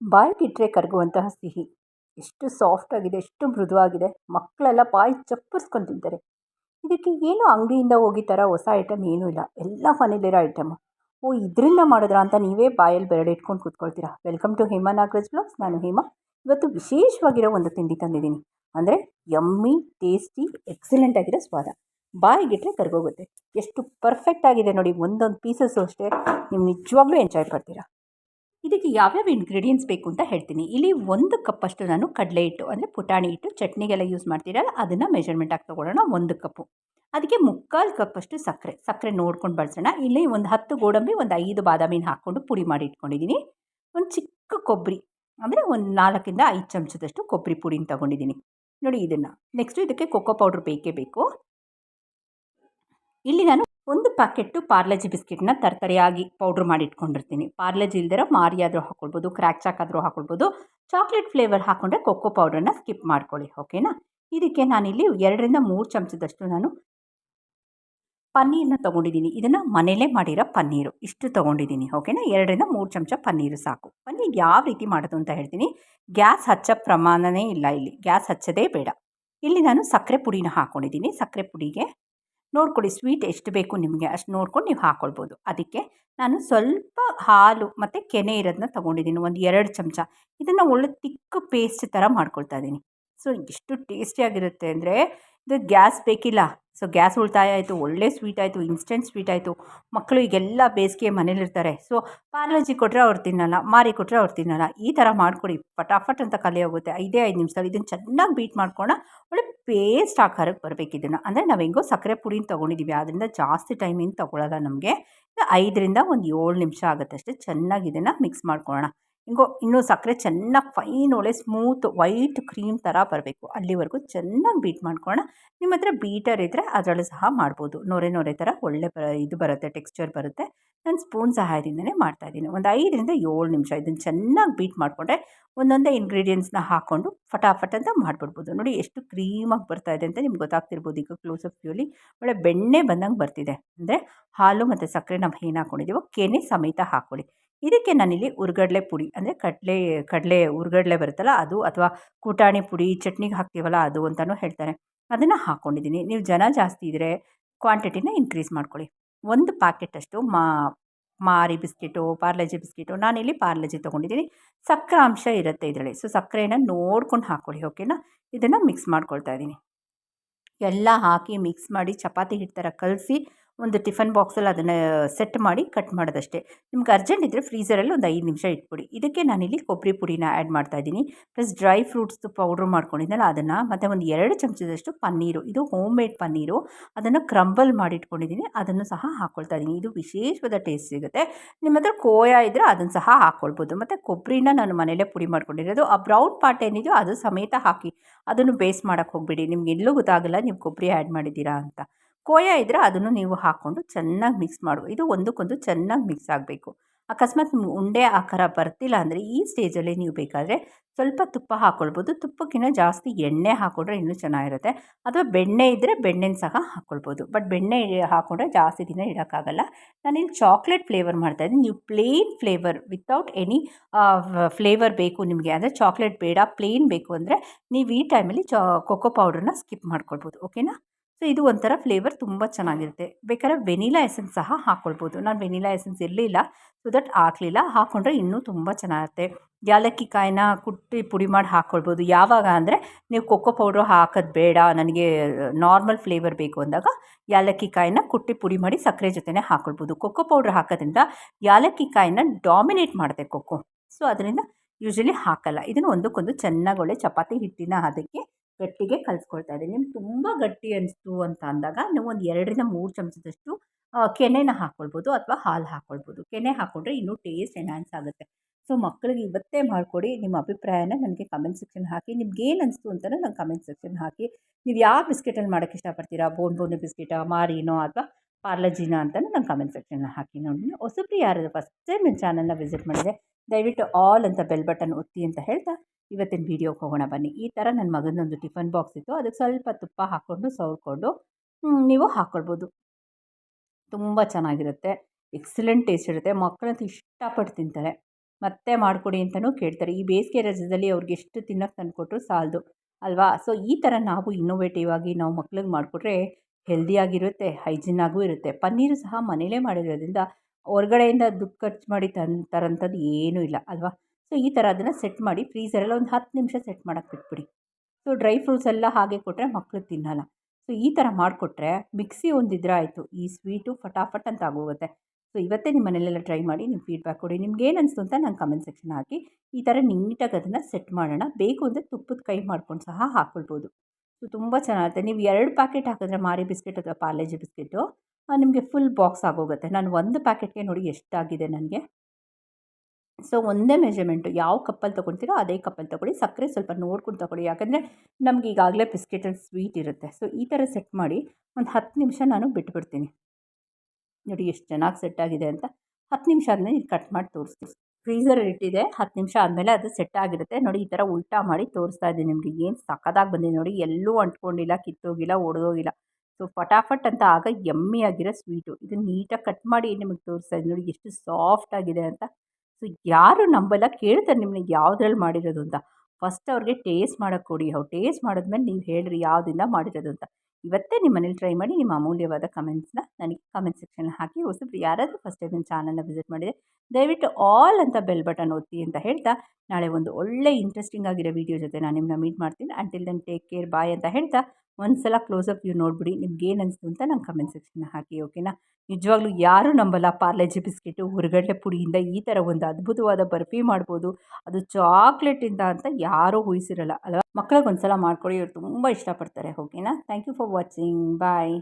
ಬಾಯಿಗಿಟ್ಟರೆ ಕರಗುವಂತಹ ಸಿಹಿ. ಎಷ್ಟು ಸಾಫ್ಟ್ ಆಗಿದೆ, ಎಷ್ಟು ಮೃದುವಾಗಿದೆ. ಮಕ್ಕಳೆಲ್ಲ ಬಾಯಿ ಚಪ್ಪರ್ಸ್ಕೊಂಡು ತಿಂತಾರೆ ಇದಕ್ಕೆ ಏನು ಅಂಗಡಿಯಿಂದ ಹೋಗಿ ಥರ ಹೊಸ ಐಟಮ್ ಏನೂ ಇಲ್ಲ. ಎಲ್ಲ ಮನೇಲಿರೋ ಐಟಮು ಓ, ಇದರಿಂದ ಮಾಡಿದ್ರಾ ಅಂತ ನೀವೇ ಬಾಯಲ್ಲಿ ಬೆರಳು ಇಟ್ಕೊಂಡು ಕೂತ್ಕೊಳ್ತೀರಾ? Welcome to Hema Nagaraj blogs ನಾನು ಹೇಮಾ. ಇವತ್ತು ವಿಶೇಷವಾಗಿರೋ ಒಂದು ತಿಂಡಿ ತಂದಿದ್ದೀನಿ. ಅಂದರೆ ಯಮ್ಮಿ ಟೇಸ್ಟಿ ಎಕ್ಸಲೆಂಟ್ ಆಗಿರೋ ಸ್ವಾದ. ಬಾಯಿಗಿಟ್ಟರೆ ಕರ್ಗೋಗುತ್ತೆ. ಎಷ್ಟು ಪರ್ಫೆಕ್ಟ್ ಆಗಿದೆ ನೋಡಿ. ಒಂದೊಂದು ಪೀಸಸ್ಸು ಅಷ್ಟೇ. ನೀವು ನಿಜವಾಗ್ಲೂ ಎಂಜಾಯ್ ಪಡ್ತೀರಾ. ಇದಕ್ಕೆ ಯಾವ್ಯಾವ ಇಂಗ್ರೀಡಿಯೆಂಟ್ಸ್ ಬೇಕು ಅಂತ ಹೇಳ್ತೀನಿ. ಇಲ್ಲಿ ಒಂದು ಕಪ್ಪಷ್ಟು ನಾನು ಕಡಲೆ ಹಿಟ್ಟು, ಅಂದರೆ ಪುಟಾಣಿ ಹಿಟ್ಟು, ಚಟ್ನಿಗೆಲ್ಲ ಯೂಸ್ ಮಾಡ್ತೀರಲ್ಲ, ಅದನ್ನು ಮೆಷರ್ಮೆಂಟ್ ಆಗಿ ತೊಗೊಳ್ಳೋಣ ಒಂದು ಕಪ್ಪು ಅದಕ್ಕೆ ಮುಕ್ಕಾಲು ಕಪ್ಪಷ್ಟು ಸಕ್ಕರೆ. ಸಕ್ಕರೆ ನೋಡ್ಕೊಂಡು ಬಳಸೋಣ. ಇಲ್ಲಿ ಒಂದು ಹತ್ತು ಗೋಡಂಬಿ, ಒಂದು ಐದು ಬಾದಾಮಿನ ಹಾಕ್ಕೊಂಡು ಪುಡಿ ಮಾಡಿ ಇಟ್ಕೊಂಡಿದ್ದೀನಿ ಒಂದು ಚಿಕ್ಕ ಕೊಬ್ಬರಿ ಅಂದರೆ ಒಂದು ನಾಲ್ಕಿಂದ ಐದು ಚಮಚದಷ್ಟು ಕೊಬ್ಬರಿ ಪುಡಿನ ತೊಗೊಂಡಿದ್ದೀನಿ ನೋಡಿ ಇದನ್ನು. ನೆಕ್ಸ್ಟು ಇದಕ್ಕೆ ಕೊಕ್ಕೋ ಪೌಡ್ರ್ ಬೇಕೇ ಬೇಕು. ಇಲ್ಲಿ ನಾನು ಒಂದು ಪ್ಯಾಕೆಟ್ಟು ಪಾರ್ಲೆಜಿ ಬಿಸ್ಕೆಟ್ನ ತರ್ತರಿಯಾಗಿ ಪೌಡ್ರ್ ಮಾಡಿ ಇಟ್ಕೊಂಡಿರ್ತೀನಿ. ಪಾರ್ಲೆಜಿ ಇಲ್ದಿರೋ ಮಾರಿ ಆದರೂ ಹಾಕ್ಕೊಳ್ಬೋದು ಕ್ರ್ಯಾಕ್ ಚಾಕ್ ಆದರೂ ಹಾಕ್ಕೊಳ್ಬೋದು ಚಾಕ್ಲೇಟ್ ಫ್ಲೇವರ್ ಹಾಕ್ಕೊಂಡ್ರೆ ಕೊಕ್ಕೋ ಪೌಡ್ರನ್ನ ಸ್ಕಿಪ್ ಮಾಡ್ಕೊಳ್ಳಿ, ಓಕೆನಾ? ಇದಕ್ಕೆ ನಾನಿಲ್ಲಿ ಎರಡರಿಂದ ಮೂರು ಚಮಚದಷ್ಟು ನಾನು ಪನ್ನೀರನ್ನ ತೊಗೊಂಡಿದ್ದೀನಿ. ಇದನ್ನು ಮನೇಲೇ ಮಾಡಿರೋ ಪನ್ನೀರು. ಇಷ್ಟು ತೊಗೊಂಡಿದ್ದೀನಿ, ಓಕೆನಾ? ಎರಡರಿಂದ ಮೂರು ಚಮಚ ಪನ್ನೀರು ಸಾಕು. ಪನ್ನೀರ್ ಯಾವ ರೀತಿ ಮಾಡೋದು ಅಂತ ಹೇಳ್ತೀನಿ. ಗ್ಯಾಸ್ ಹಚ್ಚೋ ಪ್ರಮಾಣನೇ ಇಲ್ಲ ಇಲ್ಲಿ. ಗ್ಯಾಸ್ ಹಚ್ಚೋದೇ ಬೇಡ. ಇಲ್ಲಿ ನಾನು ಸಕ್ಕರೆ ಪುಡಿನ ಹಾಕ್ಕೊಂಡಿದ್ದೀನಿ ಸಕ್ಕರೆ ಪುಡಿಗೆ ನೋಡ್ಕೊಳ್ಳಿ ಸ್ವೀಟ್ ಎಷ್ಟು ಬೇಕು ನಿಮಗೆ, ಅಷ್ಟು ನೋಡ್ಕೊಂಡು ನೀವು ಹಾಕ್ಕೊಳ್ಬೋದು ಅದಕ್ಕೆ ನಾನು ಸ್ವಲ್ಪ ಹಾಲು ಮತ್ತು ಕೆನೆ ಇರೋದನ್ನ ತೊಗೊಂಡಿದ್ದೀನಿ, ಒಂದು ಎರಡು ಚಮಚ. ಇದನ್ನು ಒಳ್ಳೆ ತಿಕ್ಕು ಪೇಸ್ಟ್ ಥರ ಮಾಡ್ಕೊಳ್ತಾ ಇದ್ದೀನಿ. ಸೊ ಎಷ್ಟು ಟೇಸ್ಟಿಯಾಗಿರುತ್ತೆ ಅಂದರೆ, ಇದು ಗ್ಯಾಸ್ ಬೇಕಿಲ್ಲ. ಸೊ, ಗ್ಯಾಸ್ ಉಳಿತಾಯ ಆಯಿತು, ಒಳ್ಳೆ ಸ್ವೀಟ್ ಆಯಿತು, ಇನ್ಸ್ಟೆಂಟ್ ಸ್ವೀಟ್ ಆಯಿತು ಮಕ್ಕಳು ಈಗೆಲ್ಲ ಬೇಸಿಗೆ ಮನೇಲಿರ್ತಾರೆ ಸೊ ಪಾರ್ಲಜಿ ಕೊಟ್ಟರೆ ಅವ್ರು ತಿನ್ನಲ್ಲ, ಮಾರಿ ಕೊಟ್ಟರೆ ಅವ್ರು ತಿನ್ನಲ್ಲ, ಈ ಥರ ಮಾಡಿಕೊಡಿ ಫಟಾಫಟ್ ಅಂತ ಕಲೆ ಹೋಗುತ್ತೆ. ಐದೇ ಐದು ನಿಮಿಷದಲ್ಲಿ ಇದನ್ನು ಚೆನ್ನಾಗಿ ಬೀಟ್ ಮಾಡ್ಕೊಂಡು, ಒಳ್ಳೆ ಪೇಸ್ಟ್ ಆಕಾರಕ್ಕೆ ಬರಬೇಕು ಇದನ್ನು. ಅಂದರೆ, ನಾವು ಹೆಂಗೋ ಸಕ್ಕರೆ ಪುಡಿನ ತೊಗೊಂಡಿದ್ದೀವಿ ಆದ್ದರಿಂದ ಜಾಸ್ತಿ ಟೈಮ್ ಏನು ತೊಗೊಳಲ್ಲ ನಮಗೆ. ಐದರಿಂದ ಒಂದು ಏಳು ನಿಮಿಷ ಆಗುತ್ತೆ ಅಷ್ಟೇ, ಚೆನ್ನಾಗಿ ಇದನ್ನು ಮಿಕ್ಸ್ ಮಾಡ್ಕೊಳ್ಳೋಣ ಹಿಂಗೋ ಇನ್ನೂ ಸಕ್ಕರೆ ಚೆನ್ನಾಗಿ ಫೈನ್ ಒಳ್ಳೆ ಸ್ಮೂತ್ ವೈಟ್ ಕ್ರೀಮ್ ಥರ ಬರಬೇಕು. ಅಲ್ಲಿವರೆಗೂ ಚೆನ್ನಾಗಿ ಬೀಟ್ ಮಾಡ್ಕೊಳ್ಳೋಣ. ನಿಮ್ಮ ಹತ್ರ ಬೀಟರ್ ಇದ್ದರೆ ಅದರಲ್ಲೂ ಸಹ ಮಾಡ್ಬೋದು. ನೊರೆ ನೊರೆ ಥರ ಒಳ್ಳೆ ಬ ಇದು ಬರುತ್ತೆ ಟೆಕ್ಸ್ಚರ್ ಬರುತ್ತೆ. ನಾನು ಸ್ಪೂನ್ ಸಹಾಯದಿಂದನೇ ಮಾಡ್ತಾಯಿದ್ದೀನಿ ಒಂದು ಐದರಿಂದ ಏಳು ನಿಮಿಷ ಇದನ್ನು ಚೆನ್ನಾಗಿ ಬೀಟ್ ಮಾಡಿಕೊಂಡ್ರೆ ಒಂದೊಂದೇ ಇಂಗ್ರೀಡಿಯೆಂಟ್ಸ್ನ ಹಾಕ್ಕೊಂಡು ಫಟಾಫಟ್ ಅಂತ ಮಾಡಿಬಿಡ್ಬೋದು. ನೋಡಿ ಎಷ್ಟು ಕ್ರೀಮಾಗಿ ಬರ್ತಾ ಇದೆ ಅಂತ ನಿಮ್ಗೆ ಗೊತ್ತಾಗ್ತಿರ್ಬೋದು. ಈಗ ಕ್ಲೋಸಪ್ ವ್ಯೂಲಿ ಒಳ್ಳೆ ಬೆಣ್ಣೆ ಬಂದಂಗೆ ಬರ್ತಿದೆ. ಅಂದರೆ ಹಾಲು ಮತ್ತು ಸಕ್ಕರೆ ನಾವು ಏನು ಹಾಕ್ಕೊಂಡಿದ್ದೀವೋ ಕೆನೆ ಸಮೇತ ಹಾಕ್ಕೊಳ್ಳಿ ಇದಕ್ಕೆ ನಾನಿಲ್ಲಿ ಉರ್ಗಡ್ಲೆ ಪುಡಿ ಅಂದರೆ ಕಡಲೆ ಕಡಲೆ ಉರ್ಗಡ್ಲೆ ಬರುತ್ತಲ್ಲ ಅದು ಅಥವಾ ಕೂಟಾಣಿ ಪುಡಿ, ಚಟ್ನಿಗೆ ಹಾಕ್ತೀವಲ್ಲ ಅದು ಅಂತಲೂ ಹೇಳ್ತಾರೆ. ಅದನ್ನು ಹಾಕ್ಕೊಂಡಿದ್ದೀನಿ ನೀವು ಜನ ಜಾಸ್ತಿ ಇದ್ದರೆ ಕ್ವಾಂಟಿಟಿನ ಇನ್ಕ್ರೀಸ್ ಮಾಡ್ಕೊಳ್ಳಿ. ಒಂದು ಪ್ಯಾಕೆಟಷ್ಟು ಮಾ, ಮಾರಿ ಬಿಸ್ಕೆಟು, ಪಾರ್ಲೆಜಿ ಬಿಸ್ಕೆಟು ನಾನಿಲ್ಲಿ ಪಾರ್ಲೆಜಿ ತೊಗೊಂಡಿದ್ದೀನಿ. ಸಕ್ಕರೆ ಅಂಶ ಇರುತ್ತೆ ಇದರಲ್ಲಿ. ಸೊ, ಸಕ್ಕರೆನ ನೋಡ್ಕೊಂಡು ಹಾಕ್ಕೊಳ್ಳಿ ಓಕೆನಾ? ಇದನ್ನು ಮಿಕ್ಸ್ ಮಾಡ್ಕೊಳ್ತಾ ಇದ್ದೀನಿ. ಎಲ್ಲ ಹಾಕಿ ಮಿಕ್ಸ್ ಮಾಡಿ ಚಪಾತಿ ಹಿಟ್ಟು ಥರ ಕಲಸಿ ಒಂದು ಟಿಫನ್ ಬಾಕ್ಸಲ್ಲಿ ಅದನ್ನು ಸೆಟ್ ಮಾಡಿ ಕಟ್ ಮಾಡೋದಷ್ಟೇ. ನಿಮ್ಗೆ ಅರ್ಜೆಂಟ್ ಇದ್ದರೆ ಫ್ರೀಸರಲ್ಲಿ ಒಂದು ಐದು ನಿಮಿಷ ಇಟ್ಬಿಡಿ. ಇದಕ್ಕೆ ನಾನಿಲ್ಲಿ ಕೊಬ್ಬರಿ ಪುಡಿನ ಆ್ಯಡ್ ಮಾಡ್ತಾಯಿದ್ದೀನಿ ಪ್ಲಸ್ ಡ್ರೈ ಫ್ರೂಟ್ಸ್ದು ಪೌಡ್ರ್ ಮಾಡ್ಕೊಂಡಿದ್ದೆನಲ್ಲ ಅದನ್ನು ಮತ್ತು ಒಂದು ಎರಡು ಚಮಚದಷ್ಟು ಪನ್ನೀರು, ಇದು ಹೋಮ್ ಮೇಡ್ ಪನ್ನೀರು, ಅದನ್ನು ಕ್ರಂಬಲ್ ಮಾಡಿಟ್ಕೊಂಡಿದ್ದೀನಿ. ಅದನ್ನು ಸಹ ಹಾಕ್ಕೊಳ್ತಾ ಇದ್ದೀನಿ. ಇದು ವಿಶೇಷವಾದ ಟೇಸ್ಟ್ ಸಿಗುತ್ತೆ. ನಿಮ್ಮ ಹತ್ರ ಕೋಯಾ ಇದ್ದರೆ ಅದನ್ನು ಸಹ ಹಾಕ್ಕೊಳ್ಬೋದು ಮತ್ತು ಕೊಬ್ಬರಿನ ನಾನು ಮನೆಯಲ್ಲೇ ಪುಡಿ ಮಾಡ್ಕೊಂಡಿರೋದು. ಆ ಬ್ರೌನ್ ಪಾರ್ಟ್ ಏನಿದೆಯೋ ಅದು ಸಮೇತ ಹಾಕಿ ಅದನ್ನು ಬೇಸ್ ಮಾಡೋಕ್ಕೆ ಹೋಗಬೇಡಿ. ನಿಮ್ಗೆ ಎಲ್ಲೂ ಗೊತ್ತಾಗಲ್ಲ ನೀವು ಕೊಬ್ಬರಿ ಆ್ಯಡ್ ಮಾಡಿದ್ದೀರಾ ಅಂತ. ಕೋಯ ಇದ್ದರೆ ಅದನ್ನು ನೀವು ಹಾಕ್ಕೊಂಡು ಚೆನ್ನಾಗಿ ಮಿಕ್ಸ್ ಮಾಡು. ಇದು ಒಂದಕ್ಕೊಂದು ಚೆನ್ನಾಗಿ ಮಿಕ್ಸ್ ಆಗಬೇಕು. ಅಕಸ್ಮಾತ್ ಉಂಡೆ ಆಕಾರ ಬರ್ತಿಲ್ಲ ಅಂದರೆ ಈ ಸ್ಟೇಜಲ್ಲಿ ನೀವು ಬೇಕಾದರೆ ಸ್ವಲ್ಪ ತುಪ್ಪ ಹಾಕ್ಕೊಳ್ಬೋದು ತುಪ್ಪಕ್ಕಿಂತ ಜಾಸ್ತಿ ಎಣ್ಣೆ ಹಾಕ್ಕೊಂಡ್ರೆ ಇನ್ನೂ ಚೆನ್ನಾಗಿರುತ್ತೆ. ಅಥವಾ ಬೆಣ್ಣೆ ಇದ್ದರೆ ಬೆಣ್ಣೆನ ಸಹ ಹಾಕ್ಕೊಳ್ಬೋದು ಬಟ್ ಬೆಣ್ಣೆ ಹಾಕ್ಕೊಂಡ್ರೆ ಜಾಸ್ತಿ ದಿನ ಇಡೋಕ್ಕಾಗಲ್ಲ. ನಾನಿಲ್ಲಿ ಚಾಕ್ಲೇಟ್ ಫ್ಲೇವರ್ ಮಾಡ್ತಾ ಇದ್ದೀನಿ. ನೀವು plain flavour without any flavour ಬೇಕು ನಿಮಗೆ. ಅಂದರೆ ಚಾಕ್ಲೇಟ್ ಬೇಡ ಪ್ಲೇನ್ ಬೇಕು ಅಂದರೆ ನೀವು ಈ ಟೈಮಲ್ಲಿ ಚಾ ಕೊಕ್ಕೋ ಪೌಡ್ರನ್ನ ಸ್ಕಿಪ್ ಮಾಡ್ಕೊಳ್ಬೋದು. ಓಕೆನಾ ಸೊ ಇದು ಒಂಥರ ಫ್ಲೇವರ್ ತುಂಬ ಚೆನ್ನಾಗಿರುತ್ತೆ. ಬೇಕಾದ್ರೆ ವೆನಿಲಾ ಎಸೆನ್ಸ್ ಸಹ ಹಾಕ್ಕೊಳ್ಬೋದು ನಾನು ವೆನಿಲಾ ಎಸೆನ್ಸ್ ಇರಲಿಲ್ಲ ಸೊ ದಟ್ ಹಾಕಲಿಲ್ಲ. ಹಾಕ್ಕೊಂಡ್ರೆ ಇನ್ನೂ ತುಂಬ ಚೆನ್ನಾಗಿರುತ್ತೆ. ಯಾಲಕ್ಕಿ ಕಾಯಿನ ಕುಟ್ಟಿ ಪುಡಿ ಮಾಡಿ ಹಾಕ್ಕೊಳ್ಬೋದು ಯಾವಾಗ ಅಂದರೆ ನೀವು ಕೊಕ್ಕೋ ಪೌಡ್ರ್ ಹಾಕೋದು ಬೇಡ, ನನಗೆ ನಾರ್ಮಲ್ ಫ್ಲೇವರ್ ಬೇಕು ಅಂದಾಗ ಯಾಲಕ್ಕಿ ಕಾಯಿನ ಕುಟ್ಟಿ ಪುಡಿ ಮಾಡಿ ಸಕ್ಕರೆ ಜೊತೆನೇ ಹಾಕ್ಕೊಳ್ಬೋದು ಕೊಕ್ಕೋ ಪೌಡ್ರ್ ಹಾಕೋದ್ರಿಂದ ಯಾಲಕ್ಕಿ ಕಾಯಿನ ಡಾಮಿನೇಟ್ ಮಾಡುತ್ತೆ ಕೊಕ್ಕೋ ಸೊ ಅದರಿಂದ ಯೂಶ್ವಲಿ ಹಾಕಲ್ಲ. ಇದನ್ನು ಒಂದಕ್ಕೊಂದು ಚೆನ್ನಾಗಿ ಒಳ್ಳೆ ಚಪಾತಿ ಹಿಟ್ಟಿನ ಅದಕ್ಕೆ ಗಟ್ಟಿಗೆ ಕಲಿಸ್ಕೊಳ್ತಾ ಇದ್ದೀನಿ. ನಿಮ್ಗೆ ತುಂಬ ಗಟ್ಟಿ ಅನಿಸ್ತು ಅಂತ ಅಂದಾಗ ನೀವು ಒಂದು ಎರಡರಿಂದ ಮೂರು ಚಮಚದಷ್ಟು ಕೆನೆನ ಹಾಕ್ಕೊಳ್ಬೋದು ಅಥವಾ ಹಾಲು ಹಾಕ್ಕೊಳ್ಬೋದು ಕೆನೆ ಹಾಕ್ಕೊಂಡ್ರೆ ಇನ್ನೂ ಟೇಸ್ಟ್ ಎನ್ಹಾನ್ಸ್ ಆಗುತ್ತೆ. ಸೊ ಮಕ್ಕಳಿಗೆ ಇವತ್ತೇ ಮಾಡಿಕೊಡಿ. ನಿಮ್ಮ ಅಭಿಪ್ರಾಯನ ನನಗೆ ಕಮೆಂಟ್ ಸೆಕ್ಷನ್ ಹಾಕಿ. ನಿಮ್ಗೆ ಏನು ಅನಿಸ್ತು ಅಂತಲೂ ನಂಗೆ ಕಮೆಂಟ್ ಸೆಕ್ಷನ್ ಹಾಕಿ. ನೀವು ಯಾವ ಬಿಸ್ಕೆಟಲ್ಲಿ ಮಾಡೋಕ್ಕೆ ಇಷ್ಟಪಡ್ತೀರಾ? ಬೋನ್ ಬೋನ್ ಬಿಸ್ಕೆಟಾ, ಮಾರಿನೋ ಅಥವಾ ಪಾರ್ಲಜಿನ ಅಂತಲೂ ನಂಗೆ ಕಮೆಂಟ್ ಸೆಕ್ಷನ್ ಹಾಕಿ ನೋಡಿ ಹೊಸಬ್ರು ಯಾರು ಫಸ್ಟ್ ಟೈಮ್ ನನ್ನ ಚಾನಲ್ನ ವಿಸಿಟ್ ಮಾಡಿದೆ ದಯವಿಟ್ಟು ಆಲ್ ಅಂತ ಬೆಲ್ ಬಟನ್ ಒತ್ತಿ ಅಂತ ಹೇಳ್ತಾ ಇವತ್ತಿನ ವೀಡಿಯೋಗೆ ಹೋಗೋಣ ಬನ್ನಿ. ಈ ಥರ ನನ್ನ ಮಗನೊಂದು ಟಿಫನ್ ಬಾಕ್ಸ್ ಇತ್ತು. ಅದಕ್ಕೆ ಸ್ವಲ್ಪ ತುಪ್ಪ ಹಾಕ್ಕೊಂಡು, ಸವರ್ಕೊಂಡು ನೀವು ಹಾಕ್ಕೊಳ್ಬೋದು ತುಂಬ ಚೆನ್ನಾಗಿರುತ್ತೆ. ಎಕ್ಸಲೆಂಟ್ ಟೇಸ್ಟ್ ಇರುತ್ತೆ. ಮಕ್ಕಳಂತೂ ಇಷ್ಟಪಟ್ಟು ತಿಂತಾರೆ. ಮತ್ತೆ ಮಾಡಿಕೊಡಿ ಅಂತಲೂ ಕೇಳ್ತಾರೆ. ಈ ಬೇಸಿಗೆ ರಜದಲ್ಲಿ ಅವ್ರಿಗೆ ಎಷ್ಟು ತಿನ್ನೋಕ್ಕೆ ತಂದುಕೊಟ್ರು ಸಾಲದು, ಅಲ್ವಾ? ಸೊ ಈ ಥರ ನಾವು ಇನ್ನೋವೇಟಿವ್ ಆಗಿ ನಾವು ಮಕ್ಳಿಗೆ ಮಾಡಿಕೊಟ್ರೆ ಹೆಲ್ದಿಯಾಗಿರುತ್ತೆ ಆಗೂ ಇರುತ್ತೆ. ಪನ್ನೀರು ಸಹ ಮನೇಲೇ ಮಾಡಿರೋದ್ರಿಂದ ಹೊರಗಡೆಯಿಂದ ದುಡ್ಡು ಖರ್ಚು ಮಾಡಿ ತಂದು ತರೋಂಥದ್ದು ಏನೂ ಇಲ್ಲ, ಅಲ್ವಾ? ಸೊ, ಈ ಥರ ಅದನ್ನು ಸೆಟ್ ಮಾಡಿ ಫ್ರೀಸರೆಲ್ಲ ಒಂದು ಹತ್ತು ನಿಮಿಷ ಸೆಟ್ ಮಾಡೋಕ್ಕೆ ಬಿಟ್ಬಿಡಿ. ಸೊ ಡ್ರೈ ಫ್ರೂಟ್ಸ್ ಎಲ್ಲ ಹಾಗೆ ಕೊಟ್ಟರೆ ಮಕ್ಕಳು ತಿನ್ನಲ್ಲ. ಸೊ, ಈ ಥರ ಮಾಡಿಕೊಟ್ರೆ ಮಿಕ್ಸಿ ಒಂದಿದ್ರೆ ಆಯಿತು ಈ ಸ್ವೀಟು ಫಟಾಫಟ್ ಅಂತ ಆಗೋಗುತ್ತೆ. ಸೊ, ಇವತ್ತೇ ನಿಮ್ಮ ಮನೇಲೆಲ್ಲ ಟ್ರೈ ಮಾಡಿ ನಿಮ್ಮ ಫೀಡ್ಬ್ಯಾಕ್ ಕೊಡಿ. ನಿಮ್ಗೆ ಏನು ಅನಿಸ್ತು ಅಂತ ನಾನು ಕಮೆಂಟ್ ಸೆಕ್ಷನ್ ಹಾಕಿ ಈ ಥರ ನೀಟಾಗಿ ಅದನ್ನು ಸೆಟ್ ಮಾಡೋಣ. ಬೇಕು ಅಂದರೆ ತುಪ್ಪದ ಕೈ ಮಾಡ್ಕೊಂಡು ಸಹ ಹಾಕ್ಕೊಳ್ಬೋದು ಸೊ, ತುಂಬ ಚೆನ್ನಾಗುತ್ತೆ. ನೀವು ಎರಡು ಪ್ಯಾಕೆಟ್ ಹಾಕಿದ್ರೆ ಮಾರಿ ಬಿಸ್ಕೆಟ್ ಅಥವಾ ಪಾರ್ಲೇಜಿ ಬಿಸ್ಕೆಟು ನಿಮಗೆ ಫುಲ್ ಬಾಕ್ಸ್ ಆಗೋಗುತ್ತೆ. ನಾನು ಒಂದು ಪ್ಯಾಕೆಟ್ಗೆ ನೋಡಿ ಎಷ್ಟಾಗಿದೆ ನನಗೆ. ಸೊ ಒಂದೇ ಮೆಜರ್ಮೆಂಟು ಯಾವ ಕಪ್ಪಲ್ಲಿ ತೊಗೊಳ್ತೀರೋ ಅದೇ ಕಪ್ಪಲ್ಲಿ ತೊಗೊಳ್ಳಿ. ಸಕ್ಕರೆ ಸ್ವಲ್ಪ ನೋಡ್ಕೊಂಡು ತೊಗೊಳ್ಳಿ. ಯಾಕಂದರೆ ನಮ್ಗೆ ಈಗಾಗಲೇ ಬಿಸ್ಕೆಟಲ್ಲಿ ಸ್ವೀಟ್ ಇರುತ್ತೆ. ಸೊ ಈ ಥರ ಸೆಟ್ ಮಾಡಿ ಒಂದು ಹತ್ತು ನಿಮಿಷ ನಾನು ಬಿಟ್ಬಿಡ್ತೀನಿ. ನೋಡಿ ಎಷ್ಟು ಚೆನ್ನಾಗಿ ಸೆಟ್ ಆಗಿದೆ ಅಂತ. ಹತ್ತು ನಿಮಿಷ ಆದಮೇಲೆ ಕಟ್ ಮಾಡಿ ತೋರಿಸ್ತೀನಿ. ಫ್ರೀಝರಲ್ಲಿ ಇಟ್ಟಿದೆ. ಹತ್ತು ನಿಮಿಷ ಆದಮೇಲೆ ಅದು ಸೆಟ್ ಆಗಿರುತ್ತೆ. ನೋಡಿ ಈ ಥರ ಉಲ್ಟಾ ಮಾಡಿ ತೋರಿಸ್ತಾ ಇದ್ದೀನಿ ನಿಮಗೆ. ಏನು ಸಖತ್ತಾಗಿ ಬಂದಿದೆ ನೋಡಿ. ಎಲ್ಲೂ ಅಂಟ್ಕೊಂಡಿಲ್ಲ, ಕಿತ್ತೋಗಿಲ್ಲ, ಒಡೆದೋಗಿಲ್ಲ. ಸೊ ಫಟಾಫಟ್ ಅಂತ ಆಗ ಯಮ್ಮಿಯಾಗಿರೋ ಸ್ವೀಟು. ಇದು ನೀಟಾಗಿ ಕಟ್ ಮಾಡಿ ನಿಮಗೆ ತೋರಿಸ್ತಾ ಇದ್ದೀನಿ ನೋಡಿ. ಎಷ್ಟು ಸಾಫ್ಟ್ ಆಗಿದೆ ಅಂತ. ಸೊ, ಯಾರು ನಂಬಲ್ಲ ಕೇಳ್ತಾರೆ ನಿಮ್ಮನ್ನ ಯಾವುದ್ರಲ್ಲಿ ಮಾಡಿರೋದು ಅಂತ. ಫಸ್ಟ್ ಅವ್ರಿಗೆ ಟೇಸ್ಟ್ ಮಾಡೋಕೆ ಕೊಡಿ. ಅವ್ರು ಟೇಸ್ಟ್ ಮಾಡಿದ್ಮೇಲೆ ನೀವು ಹೇಳ್ರಿ ಯಾವುದಿಂದ ಮಾಡಿರೋದು ಅಂತ. ಇವತ್ತೇ ನಿಮ್ಮ ಮನೇಲಿ ಟ್ರೈ ಮಾಡಿ ನಿಮ್ಮ ಅಮೂಲ್ಯವಾದ ಕಮೆಂಟ್ಸ್ನ ನನಗೆ ಕಮೆಂಟ್ ಸೆಕ್ಷನ್ ಹಾಕಿ ಹೊಸಬ್ರು ಯಾರಾದರೂ ಫಸ್ಟ್ ಟೈಮ್ ನನ್ನ ಚಾನಲ್ನ ವಿಸಿಟ್ ಮಾಡಿದೆ ದಯವಿಟ್ಟು ಆಲ್ ಅಂತ ಬೆಲ್ ಬಟನ್ ಒತ್ತಿ ಅಂತ ಹೇಳ್ತಾ ನಾಳೆ ಒಂದು ಒಳ್ಳೆ ಇಂಟ್ರೆಸ್ಟಿಂಗ್ ಆಗಿರೋ ವಿಡಿಯೋ ಜೊತೆ ನಾನು ನಿಮ್ಮನ್ನ ಮೀಟ್ ಮಾಡ್ತೀನಿ. Until then take care bye ಅಂತ ಹೇಳ್ತಾ ಒಂದು ಸಲ ಕ್ಲೋಸಪ್ ವ್ಯೂ ನೋಡಿಬಿಡಿ ನಿಮ್ಗೆ ಏನು ಅನಿಸ್ತು ಅಂತ ನಂಗೆ ಕಮೆಂಟ್ ಸೆಕ್ಷನ್ ಹಾಕಿ ಓಕೆನಾ ನಿಜವಾಗ್ಲೂ ಯಾರೂ ನಂಬಲ್ಲ, ಪಾರ್ಲೆಜಿ ಬಿಸ್ಕೆಟು, ಹುರ್ಗಡ್ಲೆ ಪುಡಿಯಿಂದ ಈ ಥರ ಒಂದು ಅದ್ಭುತವಾದ ಬರ್ಫಿ ಮಾಡ್ಬೋದು. ಅದು ಚಾಕ್ಲೇಟಿಂದ ಅಂತ ಯಾರೂ ಊಹಿಸಿರಲ್ಲ. ಅಲ್ವಾ? ಮಕ್ಳಿಗೆ ಒಂದು ಸಲ ಮಾಡ್ಕೊಡಿ ಇವ್ರು ತುಂಬ ಇಷ್ಟಪಡ್ತಾರೆ ಓಕೆನಾ thank you for watching bye